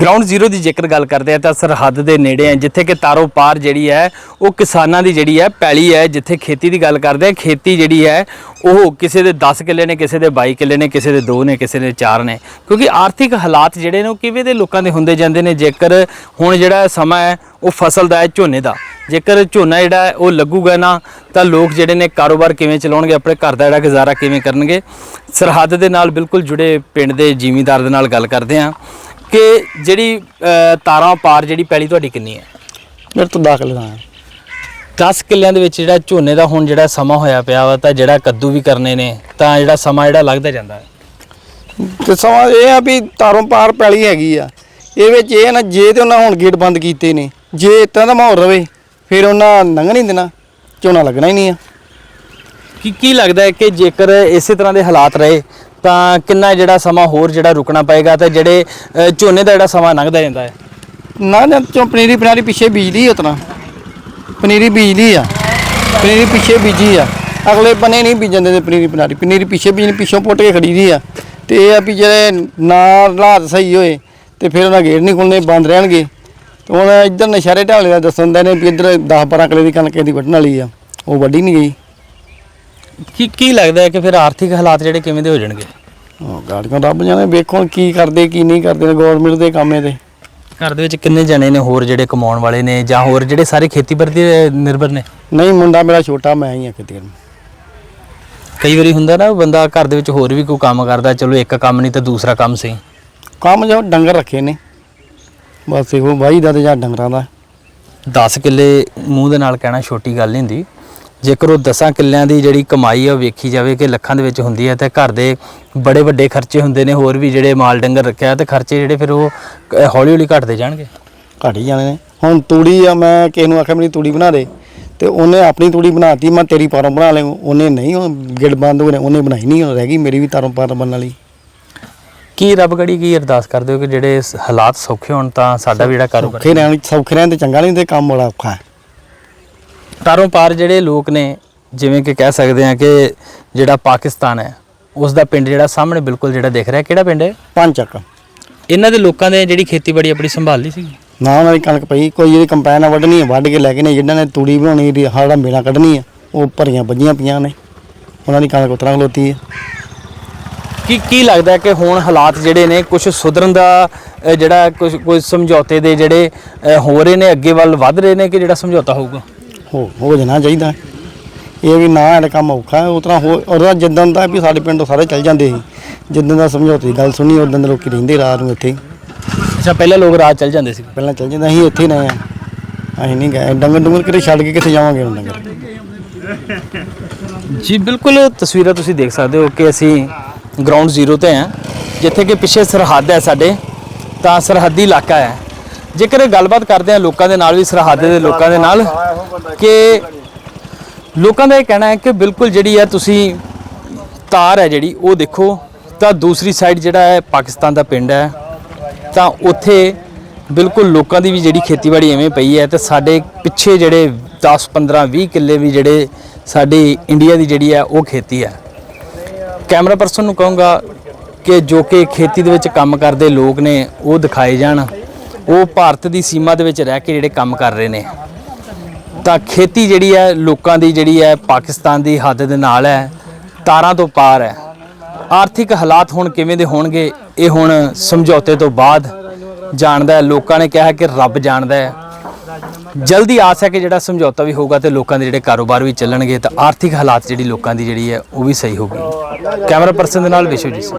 Ground zero ਦੀ ਜੇਕਰ ਗੱਲ ਕਰਦੇ ਆ ਤਾਂ ਸਰਹੱਦ ਦੇ ਨੇੜੇ ਹੈ ਜਿੱਥੇ ਕਿ ਤਾਰੋ ਪਾਰ ਜਿਹੜੀ ਹੈ, ਉਹ ਕਿਸਾਨਾਂ ਦੀ ਜਿਹੜੀ ਹੈ ਪੈਲੀ ਹੈ, ਜਿੱਥੇ ਖੇਤੀ ਦੀ ਗੱਲ ਕਰਦੇ ਆ, ਖੇਤੀ ਜਿਹੜੀ ਹੈ, ਉਹ ਕਿਸੇ ਦੇ 10 ਕਿੱਲੇ ਨੇ, ਕਿਸੇ ਦੇ 22 ਕਿੱਲੇ ਨੇ, ਕਿਸੇ ਦੇ 2 ਨੇ, ਕਿਸੇ ਦੇ 4 ਨੇ। ਕਿਉਂਕਿ ਆਰਥਿਕ ਹਾਲਾਤ ਜਿਹੜੇ ਨੇ, ਉਹ ਕਿਵੇਂ ਦੇ ਲੋਕਾਂ ਦੇ ਹੁੰਦੇ ਜਾਂਦੇ ਨੇ, ਜੇਕਰ ਹੁਣ ਜਿਹੜਾ ਸਮਾਂ ਹੈ, ਉਹ ਫਸਲ ਦਾ ਹੈ, ਝੋਨੇ ਦਾ। ਜੇਕਰ ਝੋਨਾ ਜਿਹੜਾ ਉਹ ਲੱਗੂਗਾ ਨਾ, ਤਾਂ ਲੋਕ ਜਿਹੜੇ ਨੇ ਕਾਰੋਬਾਰ ਕਿਵੇਂ ਚਲਾਉਣਗੇ, ਆਪਣੇ ਘਰ ਦਾ ਜਿਹੜਾ ਗੁਜ਼ਾਰਾ ਕਿਵੇਂ ਕਰਨਗੇ। ਸਰਹੱਦ ਦੇ ਨਾਲ ਬਿਲਕੁਲ ਜੁੜੇ ਪਿੰਡ ਦੇ ਜ਼ਿਮੀਂਦਾਰ ਦੇ ਨਾਲ ਗੱਲ ਕਰਦੇ ਹਾਂ ਕਿ ਜਿਹੜੀ ਤਾਰਾਂ ਪਾਰ ਜਿਹੜੀ ਪੈਲੀ ਤੁਹਾਡੀ ਕਿੰਨੀ ਹੈ? ਮੇਰੇ ਤੋਂ ਦਾਖਲ ਨਾ 10 ਕਿੱਲਿਆਂ ਦੇ ਵਿੱਚ ਜਿਹੜਾ ਝੋਨੇ ਦਾ ਹੁਣ ਜਿਹੜਾ ਸਮਾਂ ਹੋਇਆ ਪਿਆ ਵਾ ਤਾਂ ਜਿਹੜਾ ਕੱਦੂ ਵੀ ਕਰਨੇ ਨੇ ਤਾਂ ਜਿਹੜਾ ਸਮਾਂ ਜਿਹੜਾ ਲੱਗਦਾ ਜਾਂਦਾ ਹੈ? ਤੇ ਸਮਾਂ ਇਹ ਆ ਵੀ ਤਾਰੋਂ ਪਾਰ ਪੈਲੀ ਹੈਗੀ ਆ। ਇਹ ਵਿੱਚ ਇਹ ਆ ਨਾ ਜੇ ਤੇ ਉਹਨਾਂ ਹੁਣ ਗੇਟ ਬੰਦ ਕੀਤੇ ਨੇ ਜੇ ਇਤਾਂ ਦਾ ਮਾਹੌਲ ਰਵੇ ਫਿਰ ਉਹਨਾਂ ਲੰਘ ਨਹੀਂ ਦੇਣਾ ਝੋਨਾ ਲੱਗਣਾ ਹੀ ਨਹੀਂ ਆ। ਕੀ ਕੀ ਲੱਗਦਾ ਹੈ ਕਿ ਜੇਕਰ ਇਸੇ ਤਰ੍ਹਾਂ ਦੇ ਹਾਲਾਤ ਰਹੇ ਤਾਂ ਕਿੰਨਾ ਜਿਹੜਾ ਸਮਾਂ ਹੋਰ ਜਿਹੜਾ ਰੁਕਣਾ ਪਏਗਾ ਤੇ ਜਿਹੜੇ ਝੋਨੇ ਦਾ ਜਿਹੜਾ ਸਮਾਂ ਲੰਘਦਾ ਜਾਂਦਾ ਹੈ? ਨਾ ਨਾ ਚੋਂ ਪਨੀਰੀ ਪਨਾਰੀ ਪਿੱਛੇ ਬੀਜਦੀ ਉਤਨਾ। ਪਨੀਰੀ ਬੀਜਦੀ ਆ। ਪਨੀਰੀ ਪਿੱਛੇ ਬੀਜੀ ਆ। ਅਗਲੇ ਬੰਨੇ ਨਹੀਂ ਬੀਜਣ ਦਿੰਦੇ ਪਨੀਰੀ ਪਨਾਰੀ ਪਨੀਰੀ ਪਿੱਛੇ ਬੀਜਣੀ, ਪਿੱਛੋਂ ਪੁੱਟ ਕੇ ਖੜੀਦੀ ਆ। ਤੇ ਇਹ ਆ ਵੀ ਜਿਹੜੇ ਨਾ ਹਾਲਾਤ ਸਹੀ ਹੋਏ, ਤੇ ਫਿਰ ਉਹਨਾਂ ਗੇਟ ਨਹੀਂ ਖੁੱਲਣੇ, ਬੰਦ ਰਹਿਣਗੇ। ਤੇ ਹੁਣ ਇੱਧਰ ਨਸ਼ਾਰੇ ਢਾਲੇ ਦਾ ਦੱਸਣ ਦੇ ਨੇ ਵੀ ਇੱਧਰ 10 12 ਕਿਲੇ ਦੀ ਕਣਕ ਦੀ ਵੱਢਣ ਵਾਲੀ ਆ। ਉਹ ਵੱਢੀ ਨਹੀਂ ਗਈ। ਕੀ ਕੀ ਲੱਗਦਾ ਹੈ ਕਿ ਫਿਰ ਆਰਥਿਕ ਹਾਲਾਤ ਜਿਹੜੇ ਕਿਵੇਂ ਦੇ ਹੋ ਜਾਣਗੇ? ਉਹ ਗਾੜੀਆਂ ਰੱਬ ਜਾਣੇ ਵੇਖੋ ਹੁਣ ਕੀ ਕਰਦੇ ਕੀ ਨਹੀਂ ਕਰਦੇ ਗਵਰਨਮੈਂਟ ਦੇ ਕੰਮ ਇਹਦੇ ਘਰ ਦੇ ਵਿੱਚ ਕਿੰਨੇ ਜਣੇ ਨੇ ਹੋਰ ਜਿਹੜੇ ਕਮਾਉਣ ਵਾਲੇ ਨੇ ਜਾਂ ਹੋਰ ਜਿਹੜੇ ਸਾਰੇ ਖੇਤੀ ਪਰ ਤੇ ਨਿਰਭਰ ਨੇ? ਨਹੀਂ ਮੁੰਡਾ ਮੇਰਾ ਛੋਟਾ ਮੈਂ ਹੀ ਆ ਕਿਤੇ ਕਈ ਵਾਰੀ ਹੁੰਦਾ ਨਾ ਬੰਦਾ ਘਰ ਦੇ ਵਿੱਚ ਹੋਰ ਵੀ ਕੋਈ ਕੰਮ ਕਰਦਾ ਚਲੋ ਇੱਕ ਕੰਮ ਨਹੀਂ ਤਾਂ ਦੂਸਰਾ ਕੰਮ ਸਹੀ। ਕੰਮ ਜੋ ਡੰਗਰ ਰੱਖੇ ਨੇ। ਬਸ ਇਹੋ ਵਾਹੀ ਦਾ ਤੇ ਜਾਂ ਡੰਗਰਾਂ ਦਾ। 10 ਕਿੱਲੇ ਮੂੰਹ ਦੇ ਨਾਲ ਕਹਿਣਾ ਛੋਟੀ ਗੱਲ ਨਹੀਂ ਹੁੰਦੀ। ਜੇਕਰ ਉਹ 10 ਕਿੱਲਿਆਂ ਦੀ ਜਿਹੜੀ ਕਮਾਈ ਆ ਉਹ ਵੇਖੀ ਜਾਵੇ ਕਿ ਲੱਖਾਂ ਦੇ ਵਿੱਚ ਹੁੰਦੀ ਹੈ ਤੇ ਘਰ ਦੇ ਬੜੇ ਵੱਡੇ ਖਰਚੇ ਹੁੰਦੇ ਨੇ ਹੋਰ ਵੀ ਜਿਹੜੇ ਮਾਲ ਡੰਗਰ ਰੱਖਿਆ ਤੇ ਖਰਚੇ ਜਿਹੜੇ ਫਿਰ ਉਹ ਹੌਲੀ ਹੌਲੀ ਘਟਦੇ ਜਾਣਗੇ। ਘਟ ਹੀ ਜਾਣੇ ਨੇ। ਹੁਣ ਤੂੜੀ ਆ ਮੈਂ ਕਿਸੇ ਨੂੰ ਆਖਿਆ ਮੇਰੀ ਤੂੜੀ ਬਣਾ ਦੇ। ਤੇ ਉਹਨੇ ਆਪਣੀ ਤੂੜੀ ਬਣਾਤੀ ਮੈਂ ਤੇਰੀ ਪਾਰੋਂ ਬਣਾ ਲੈ ਉਹਨੇ ਨਹੀਂ ਉਹ ਗਿੜ ਬੰਦ ਹੋਣੇ ਉਹਨੇ ਬਣਾਈ ਨਹੀਂ ਰਹਿ ਗਈ ਮੇਰੀ ਵੀ ਤਾਰੋਂ ਪਾਰ ਬਣਨ ਵਾਲੀ। ਕੀ ਰੱਬ ਗੜੀ ਕੀ ਅਰਦਾਸ ਕਰਦੇ ਹੋ ਕਿ ਜਿਹੜੇ ਹਾਲਾਤ ਸੌਖੇ ਹੋਣ ਤਾਂ ਸਾਡਾ ਵੀ ਜਿਹੜਾ ਕਾਰੋਬਾਰ ਸੌਖੇ ਰਹਿਣ ਸੌਖੇ ਰਹਿਣ ਤੇ ਚੰਗਾ ਨਹੀਂ ਤੇ ਕੰਮ ਬੜਾ ਔਖਾ ਹੈ। ਤਾਰੋਂ ਪਾਰ ਜਿਹੜੇ ਲੋਕ ਨੇ ਜਿਵੇਂ ਕਿ ਕਹਿ ਸਕਦੇ ਆ ਕਿ ਜਿਹੜਾ ਪਾਕਿਸਤਾਨ ਹੈ ਉਸ ਦਾ ਪਿੰਡ ਜਿਹੜਾ ਸਾਹਮਣੇ ਬਿਲਕੁਲ ਜਿਹੜਾ ਦਿਖ ਰਿਹਾ ਕਿਹੜਾ ਪਿੰਡ ਹੈ? ਪੰਜ ਚੱਕ ਇਹਨਾਂ ਦੇ ਲੋਕਾਂ ਨੇ ਜਿਹੜੀ ਖੇਤੀਬਾੜੀ ਆਪਣੀ ਸੰਭਾਲ ਲਈ ਸੀ ਨਾ ਉਹਨਾਂ ਦੀ ਕਣਕ ਪਈ ਕੋਈ ਜਿਹੜੀ ਕੰਪੈਨ ਵੱਢਣੀ ਹੈ ਵੱਢ ਕੇ ਲੈ ਕੇ ਨੇ ਜਿਹਨਾਂ ਨੇ ਤੂੜੀ ਬਣਾਉਣੀ ਦੀ ਹਾੜਾ ਮੇਲਾ ਕੱਢਣੀ ਆ ਉਹ ਭਰੀਆਂ ਵੱਜੀਆਂ ਪਈਆਂ ਨੇ ਉਹਨਾਂ ਦੀ ਕਣਕ ਉਤਰਾਂ ਖਲੋਤੀ ਹੈ। ਕੀ ਕੀ ਲੱਗਦਾ ਹੈ ਕਿ ਹੁਣ ਹਾਲਾਤ ਜਿਹੜੇ ਨੇ ਕੁਝ ਸੁਧਰਨ ਦਾ ਜਿਹੜਾ ਕੁਝ ਕੋਈ ਸਮਝੌਤੇ ਦੇ ਜਿਹੜੇ ਹੋ ਰਹੇ ਨੇ ਅੱਗੇ ਵੱਲ ਵੱਧ ਰਹੇ ਨੇ ਕਿ ਜਿਹੜਾ ਸਮਝੌਤਾ ਹੋਊਗਾ? ਹੋ ਹੋ ਜਾਣਾ ਚਾਹੀਦਾ। ਇਹ ਵੀ ਨਾ ਇਹਦਾ ਕੰਮ ਔਖਾ ਹੈ। ਉਤਰਾ ਹੋ ਉਹਦਾ ਜਿੱਦਾਂ ਦਾ ਵੀ ਸਾਡੇ ਪਿੰਡੋਂ ਸਾਰੇ ਚੱਲ ਜਾਂਦੇ ਸੀ। ਜਿੱਦਾਂ ਦਾ ਸਮਝੌਤੇ ਦੀ ਗੱਲ ਸੁਣੀ ਉਦੋਂ ਦੇ ਲੋਕੀ ਰਹਿੰਦੇ ਰਾਤ ਨੂੰ ਇੱਥੇ। ਅੱਛਾ ਪਹਿਲਾਂ ਲੋਕ ਰਾਤ ਚੱਲ ਜਾਂਦੇ ਸੀ। ਪਹਿਲਾਂ ਚੱਲ ਜਾਂਦੇ ਅਸੀਂ ਇੱਥੇ ਰਹੇ ਹਾਂ। ਅਸੀਂ ਨਹੀਂ ਗਏ। ਡੰਗਰ ਡੰਗਰ ਕਿਤੇ ਛੱਡ ਕੇ ਕਿੱਥੇ ਜਾਵਾਂਗੇ ਹੁਣ ਡੰਗਰ। ਜੀ ਬਿਲਕੁਲ ਤਸਵੀਰਾਂ ਤੁਸੀਂ ਦੇਖ ਸਕਦੇ ਹੋ ਕਿ ਅਸੀਂ ਗਰਾਊਂਡ ਜ਼ੀਰੋ ਤੇ ਹਾਂ। ਜਿੱਥੇ ਕਿ ਪਿੱਛੇ ਸਰਹੱਦ ਹੈ ਸਾਡੇ ਤਾਂ ਸਰਹੱਦੀ ਇਲਾਕਾ ਹੈ। ਜੇਕਰ ਗੱਲਬਾਤ ਕਰਦੇ ਹਾਂ ਲੋਕਾਂ ਦੇ ਨਾਲ ਵੀ, ਸਰਹੱਦ ਦੇ ਲੋਕਾਂ ਦੇ ਨਾਲ, ਕਿ ਲੋਕਾਂ ਦਾ ਇਹ ਕਹਿਣਾ ਹੈ ਕਿ ਬਿਲਕੁਲ ਜਿਹੜੀ ਹੈ ਤੁਸੀਂ ਤਾਰ ਹੈ ਜਿਹੜੀ, ਉਹ ਦੇਖੋ, ਤਾਂ ਦੂਸਰੀ ਸਾਈਡ ਜਿਹੜਾ ਹੈ ਪਾਕਿਸਤਾਨ ਦਾ ਪਿੰਡ ਹੈ, ਤਾਂ ਉੱਥੇ ਬਿਲਕੁਲ ਲੋਕਾਂ ਦੀ ਵੀ ਜਿਹੜੀ ਖੇਤੀਬਾੜੀ ਐਵੇਂ ਪਈ ਹੈ, ਤੇ ਸਾਡੇ ਪਿੱਛੇ ਜਿਹੜੇ 10 15 20 ਕਿੱਲੇ ਵੀ ਜਿਹੜੇ ਸਾਡੀ ਇੰਡੀਆ ਦੀ ਜਿਹੜੀ ਹੈ, ਉਹ ਖੇਤੀ ਹੈ। ਕੈਮਰਾ ਪਰਸਨ ਨੂੰ ਕਹੂੰਗਾ ਕਿ ਜੋ ਕਿ ਖੇਤੀ ਦੇ ਵਿੱਚ ਕੰਮ ਕਰਦੇ ਲੋਕ ਨੇ, ਉਹ ਦਿਖਾਏ ਜਾਣ। ਉਹ ਭਾਰਤ ਦੀ ਸੀਮਾ ਦੇ ਵਿੱਚ ਰਹਿ ਕੇ ਜਿਹੜੇ ਕੰਮ ਕਰ ਰਹੇ ਨੇ। ਤਾਂ ਖੇਤੀ ਜਿਹੜੀ ਹੈ ਲੋਕਾਂ ਦੀ ਜਿਹੜੀ ਹੈ, ਪਾਕਿਸਤਾਨ ਦੀ ਹੱਦ ਦੇ ਨਾਲ ਹੈ, ਤਾਰਾਂ ਤੋਂ ਪਾਰ ਹੈ। ਆਰਥਿਕ ਹਾਲਾਤ ਹੁਣ ਕਿਵੇਂ ਦੇ ਹੋਣਗੇ, ਇਹ ਹੁਣ ਸਮਝੌਤੇ ਤੋਂ ਬਾਅਦ ਜਾਣਦਾ ਹੈ। ਲੋਕਾਂ ਨੇ ਕਿਹਾ ਕਿ ਰੱਬ ਜਾਣਦਾ ਹੈ। ਜਲਦੀ ਆਸ ਹੈ ਕਿ ਜਿਹੜਾ ਸਮਝੌਤਾ ਵੀ ਹੋਊਗਾ ਤੇ ਲੋਕਾਂ ਦੇ ਜਿਹੜੇ ਕਾਰੋਬਾਰ ਵੀ ਚੱਲਣਗੇ, ਤਾਂ ਆਰਥਿਕ ਹਾਲਾਤ ਜਿਹੜੀ ਲੋਕਾਂ ਦੀ ਜਿਹੜੀ ਹੈ, ਉਹ ਵੀ ਸਹੀ ਹੋਊਗੀ। ਕੈਮਰਾ ਪਰਸਨ ਦੇ ਨਾਲ ਵਿਸ਼ਵਜੀਤ ਸਿੰਘ।